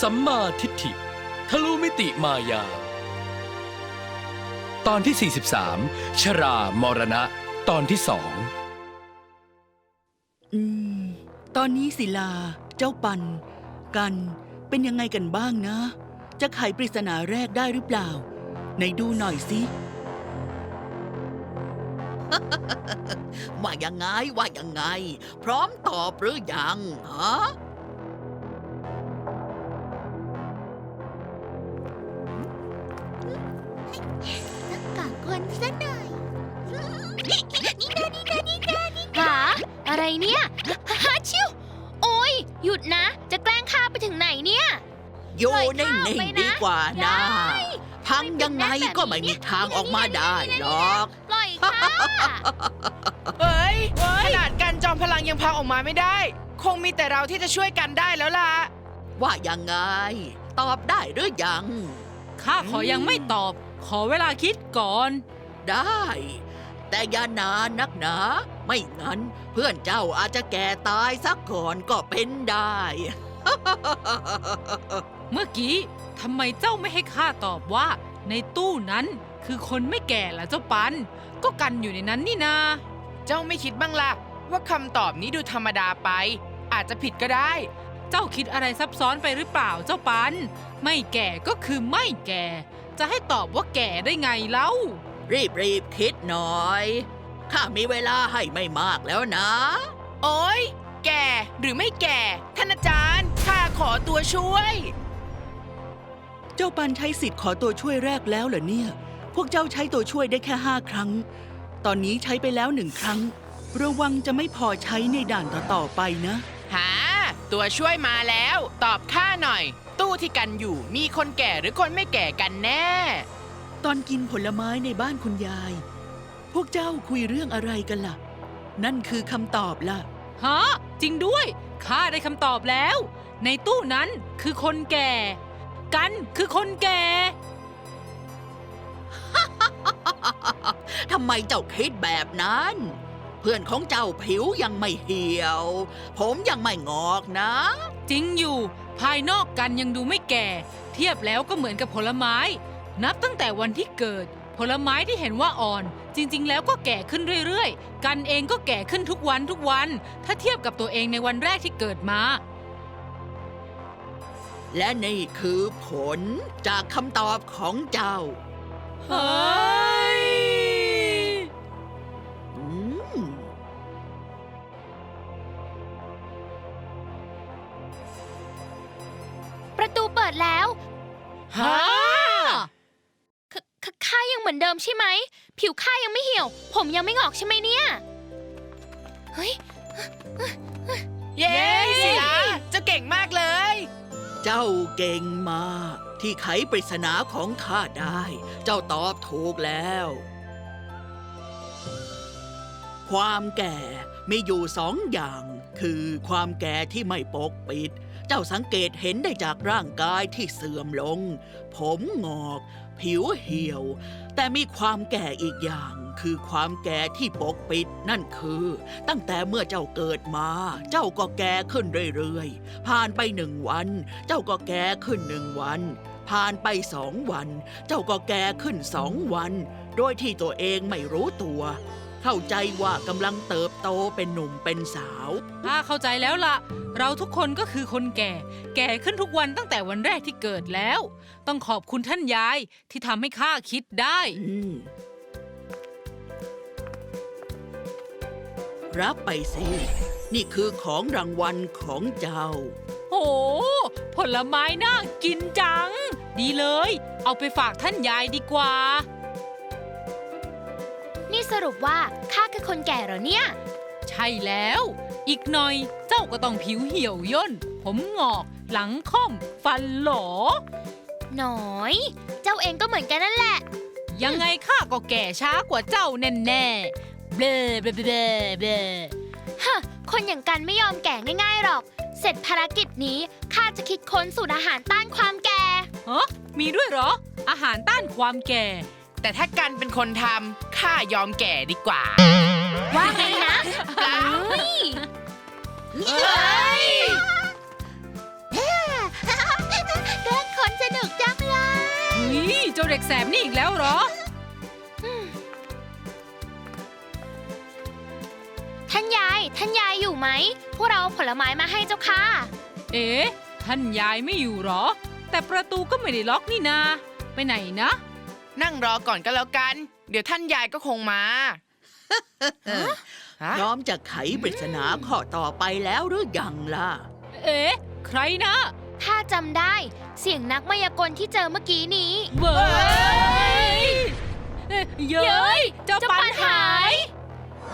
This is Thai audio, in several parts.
สัมมาทิฏฐิ ทะลุมิติมายา ตอนที่ 43 ชรามรณะ ตอนที่สองอืม ตอนนี้ศิลา เจ้าปัน กันเป็นยังไงกันบ้างนะ จะไขปริศนาแรกได้หรือเปล่า ไหนดูหน่อยสิ ว่ายังไงว่ายังไง พร้อมตอบหรือยังฮะ เนี่ยฮาชิวโอ้ยหยุดนะ จะแกล้งข้าไปถึงไหนเนี่ย อยู่ปล่อยนิ่ข้าวไปงนะๆดีกว่านะได้พังยังไงก็ไม่มีทางออกมาได้หรอกปล่อยข้าเฮ้ยขนาดกันจอมพลังยังพังออกมาไม่ได้ คงมีแต่เราที่จะช่วยกันได้แล้วล่ะ ว่ายังไง ตอบได้หรือยัง ข้าขอยังไม่ตอบ ขอเวลาคิดก่อน ได้ แต่อย่านานนักหนา ไม่งั้น เพื่อนเจ้าอาจจะแก่ตายสักก่อนก็เป็นได้ เมื่อกี้ทำไมเจ้าไม่ให้ข้าตอบว่า ในตู้นั้นคือคนไม่แก่ล่ะเจ้าปัน ก็กันอยู่ในนั้นนี่นา เจ้าไม่คิดบ้างล่ะ ว่าคำตอบนี้ดูธรรมดาไป อาจจะผิดก็ได้ เจ้าคิดอะไรซับซ้อนไปหรือเปล่าเจ้าปัน ไม่แก่ก็คือไม่แก่ จะให้ตอบว่าแก่ได้ไงเล่า รีบรีบๆคิดหน่อย ข้ามีเวลาให้ไม่มากแล้วนะ โอ้ยแก่หรือไม่แก่ท่านอาจารย์ข้าขอตัวช่วย เจ้าปันใช้สิทธิ์ขอตัวช่วยแรกแล้วเหรอเนี่ย พวกเจ้าใช้ตัวช่วยได้แค่ห้าครั้ง ตอนนี้ใช้ไปแล้วหนึ่งครั้ง ระวังจะไม่พอใช้ในด่านต่อๆไปนะ หา ตัวช่วยมาแล้ว ตอบข้าหน่อย ตู้ที่กันอยู่มีคนแก่หรือคนไม่แก่กันแน่ ตอนกินผลไม้ในบ้านคุณยาย พวกเจ้าคุยเรื่องอะไรกันล่ะ นั่นคือคำตอบล่ะ ฮะ จริงด้วย ข้าได้คำตอบแล้ว ในตู้นั้นคือคนแก่ กันคือคนแก่ ทำไมเจ้าคิดแบบนั้น เพื่อนของเจ้าผิวยังไม่เหี่ยว ผมยังไม่งอกนะ จริงอยู่ ภายนอกกันยังดูไม่แก่ เทียบแล้วก็เหมือนกับผลไม้ นับตั้งแต่วันที่เกิด ผลไม้ที่เห็นว่าอ่อน จริงๆ แล้วก็แก่ขึ้นเรื่อยๆ กันเองก็แก่ขึ้นทุกวันทุกวัน ถ้าเทียบกับตัวเองในวันแรกที่เกิดมา และนี่คือผลจากคำตอบของเจ้า เฮ้ย อืม ประตูเปิดแล้ว ฮะขขข้า ยังเหมือนเดิมใช่ไหม ผิวข้ายังไม่เหี่ยว ผมยังไม่งอกใช่ไหมเนี่ย เฮ้ย เย้สิละเจ้าเก่งมากเลย เจ้าเก่งมากที่ไขปริศนาของข้าได้ เจ้าตอบถูกแล้ว ความแก่มีอยู่สองอย่าง คือความแก่ที่ไม่ปกปิด เจ้าสังเกตเห็นได้จากร่างกายที่เสื่อมลง ผมงอก ผิวเหี่ยว แต่มีความแก่อีกอย่าง คือความแก่ที่ปกปิดนั่นคือ ตั้งแต่เมื่อเจ้าเกิดมา เจ้าก็แก่ขึ้นเรื่อยๆ ผ่านไปหนึ่งวัน เจ้าก็แก่ขึ้นหนึ่งวัน ผ่านไปสองวัน เจ้าก็แก่ขึ้นสองวัน โดยที่ตัวเองไม่รู้ตัว เข้าใจว่ากำลังเติบโตเป็นหนุ่มเป็นสาว ข้าเข้าใจแล้วล่ะ เราทุกคนก็คือคนแก่ แก่ขึ้นทุกวันตั้งแต่วันแรกที่เกิดแล้ว ต้องขอบคุณท่านยายที่ทำให้ข้าคิดได้ อืม รับไปสิ นี่คือของรางวัลของเจ้า โห ผลไม้น่ากินจัง ดีเลย เอาไปฝากท่านยายดีกว่านี่ สรุปว่าข้าคือคนแก่เหรอเนี่ย ใช่แล้ว อีกหน่อยเจ้าก็ต้องผิวเหี่ยวย่น ผมงอก หลังค่อม ฟันหลอ หน่อย เจ้าเองก็เหมือนกันนั่นแหละ ยังไงข้าก็แก่ช้ากว่าเจ้าแน่แน่ๆเบลเบลเบลเบลฮะคนอย่างกันไม่ยอมแก่ง่ายๆหรอก เสร็จภารกิจนี้ข้าจะคิดค้นสูตรอาหารต้านความแก่ฮะมีด้วยเหรอ อาหารต้านความแก่ แต่ถ้ากันเป็นคนทำ ข้ายอมแก่ดีกว่า ว่าไงนะเอ้ยเอ้ยแกล้งคนสนุกจังเลยเฮ้ยเจ้าเด็กแสบนี่อีกแล้วเหรอ ท่านยาย ท่านยายอยู่ไหม พวกเราเอาผลไม้มาให้เจ้าค่ะ เอ๊ะ ท่านยายไม่อยู่เหรอ แต่ประตูก็ไม่ได้ล็อกนี่นา ไปไหนนะ นั่งรอก่อนก็แล้วกัน เดี๋ยวท่านยายก็คงมาฮะพร้อมจะไขปริศนาข้อต่อไปแล้วหรือยังล่ะ เอ๊ะ ใครนะถ้าจำได้ เสียงนักมายากลที่เจอเมื่อกี้นี้เว้ยเอ้ยเย้ยเจ้าปันหาย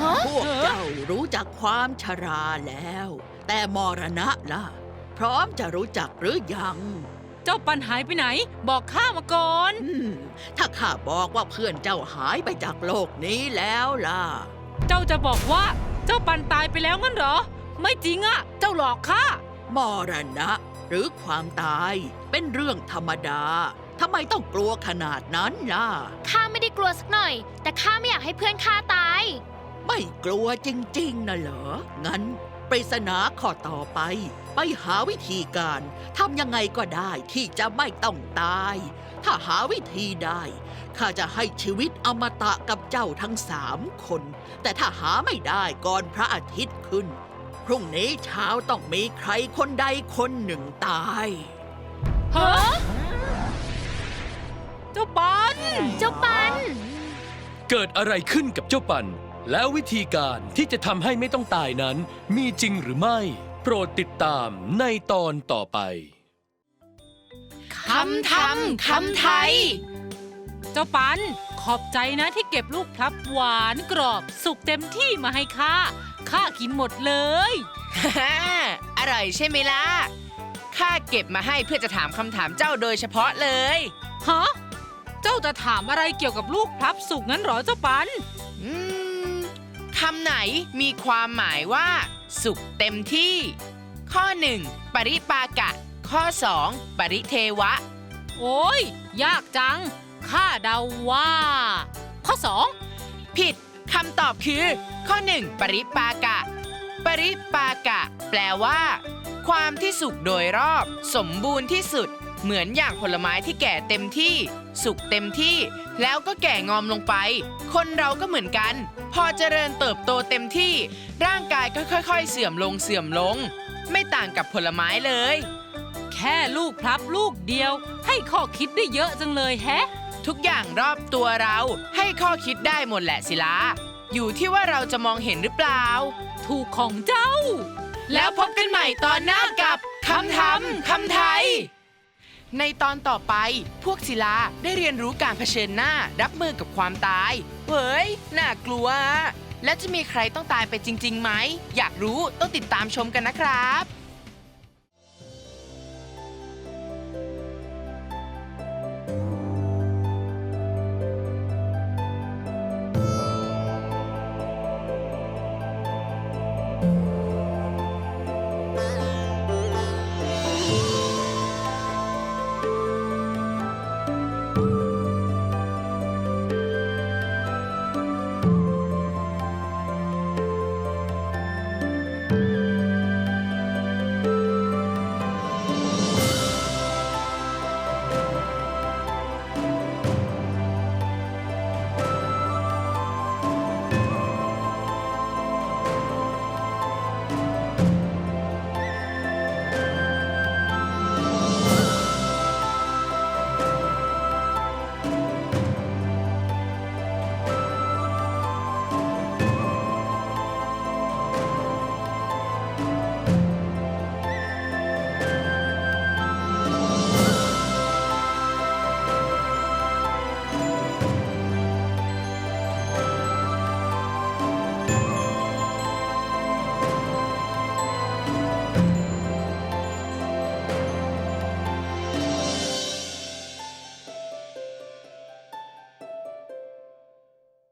ฮะพวกเจ้ารู้จักความชราแล้ว แต่มรณะล่ะ พร้อมจะรู้จักหรือยัง เจ้าปันหายไปไหน บอกข้ามาก่อน อืมถ้าข้าบอกว่าเพื่อนเจ้าหายไปจากโลกนี้แล้วล่ะ เจ้าจะบอกว่า เจ้าปันตายไปแล้วงั้นเหรอ ไม่จริงอะเจ้าหลอกข้า มรณะ หรือความตายเป็นเรื่องธรรมดา ทำไมต้องกลัวขนาดนั้นล่ะ ข้าไม่ได้กลัวสักหน่อย แต่ข้าไม่อยากให้เพื่อนข้าตาย ไม่กลัวจริง ๆนะเหรอ งั้น ปริศนาข้อต่อไป ไปหาวิธีการทำยังไงก็ได้ที่จะไม่ต้องตาย ถ้าหาวิธีได้ข้าจะให้ชีวิตอมตะกับเจ้าทั้งสามคน แต่ถ้าหาไม่ได้ก่อนพระอาทิตย์ขึ้น พรุ่งนี้เช้าต้องมีใครคนใดคนหนึ่งตายฮะเจ้าปัน เจ้าปัน เกิดอะไรขึ้นกับเจ้าปัน แล้ววิธีการที่จะทำให้ไม่ต้องตายนั้น มีจริงหรือไม่ โปรดติดตามในตอนต่อไป คำทำคำไทย เจ้าปัน ขอบใจนะที่เก็บลูกพลับหวานกรอบสุกเต็มที่มาให้ข้าข้ากินหมดเลยฮ่าอร่อยใช่ไหมล่ะ ข้าเก็บมาให้เพื่อจะถามคำถามเจ้าโดยเฉพาะเลย ฮะ เจ้าจะถามอะไรเกี่ยวกับลูกพลับสุกงั้นเหรอเจ้าปัน อืม คำไหนมีความหมายว่า สุขเต็มที่ ข้อ 1 ปริปากะ ข้อ 2 ปริเทวะ โอ้ย ยากจัง ข้าเดาว่า ข้อสองผิดคำตอบคือ ข้อ 1 ปริปากะ ปริปากะ แปลว่า ความที่สุกโดยรอบ สมบูรณ์ที่สุด เหมือนอย่างผลไม้ที่แก่เต็มที่ สุกเต็มที่ แล้วก็แก่งอมลงไป คนเราก็เหมือนกัน พอเจริญเติบโตเต็มที่ ร่างกายก็ค่อยๆ เสื่อมลงเสื่อมลง ไม่ต่างกับผลไม้เลย แค่ลูกพลับลูกเดียว ให้ข้อคิดได้เยอะจังเลยแฮะ ทุกอย่างรอบตัวเราให้ข้อคิดได้หมดแหละศิลาอยู่ที่ว่าเราจะมองเห็นหรือเปล่า ถูกของเจ้า แล้วพบกันใหม่ตอนหน้ากับคำทำคำไทย ในตอนต่อไปพวกศิลาได้เรียนรู้การเผชิญหน้ารับมือกับความตาย เฮ้ย น่ากลัว และจะมีใครต้องตายไปจริงๆไหม อยากรู้ต้องติดตามชมกันนะครับ